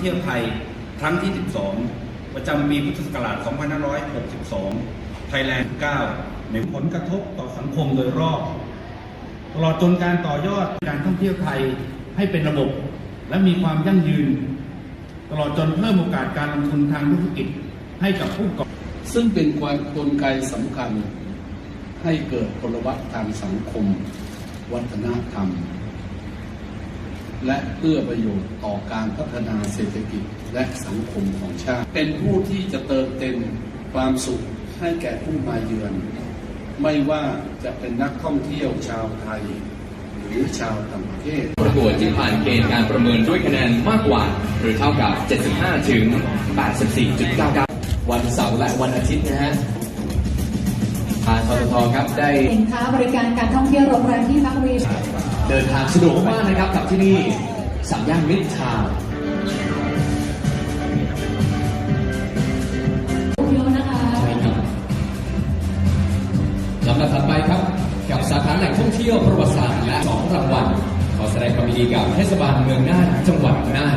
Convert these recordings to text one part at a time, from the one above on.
เที่ยวไทยครั้งที่ 12 ประจำปีพุทธศักราช 2562ไทยแลนด์9ในผลกระทบต่อสังคมโดยรอบ ตลอดจนการต่อยอดการท่องเที่ยวไทยให้เป็นระบบ และมีความยั่งยืน ตลอดจนเพิ่มโอกาสการลงทุนทางธุรกิจให้กับผู้ประกอซึ่งเป็นกลไกสำคัญให้เกิดพลวัตทางสังคม วัฒนธรรม และเพื่อประโยชน์ต่อการพัฒนาเศรษฐกิจและสังคมของชาติ เป็นผู้ที่จะเติมเต็มความสุขให้แก่ผู้มาเยือน ไม่ว่าจะเป็นนักท่องเที่ยวชาวไทย หรือชาวต่างประเทศ ประกวดที่ผ่านเกณฑ์การประเมินด้วยคะแนนมากกว่า หรือเท่ากับ 75 ถึง 84.99 วันเสาร์และวันอาทิตย์นะฮะทางทททครับได้สินค้าบริการการท่องเที่ยวโรงแรมที่พักรีสอร์ท เดินทางสะดวกมากนะครับกับที่นี่สามย่านมิตรทาวน์เยอะนะคะ ใช่ครับลำดับถัดไปครับ กับสาขาแหล่งท่องเที่ยวประวัติศาสตร์และสองรางวัลขอแสดงความยินดีกับเทศบาลเมืองน่านจังหวัดน่าน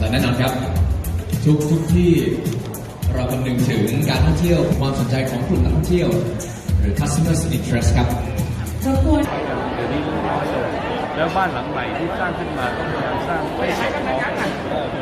และแน่นอนครับ ทุกทุกที่เราคำนึงถึงการท่องเที่ยวความสนใจของกลุ่มนักท่องเที่ยว หรือ customer interest ครับรบกวนเดี๋ยวนี้น้อยลงแล้วบ้านหลังใหม่ที่สร้างขึ้นมาต้องการสร้างให้สอดคล้อง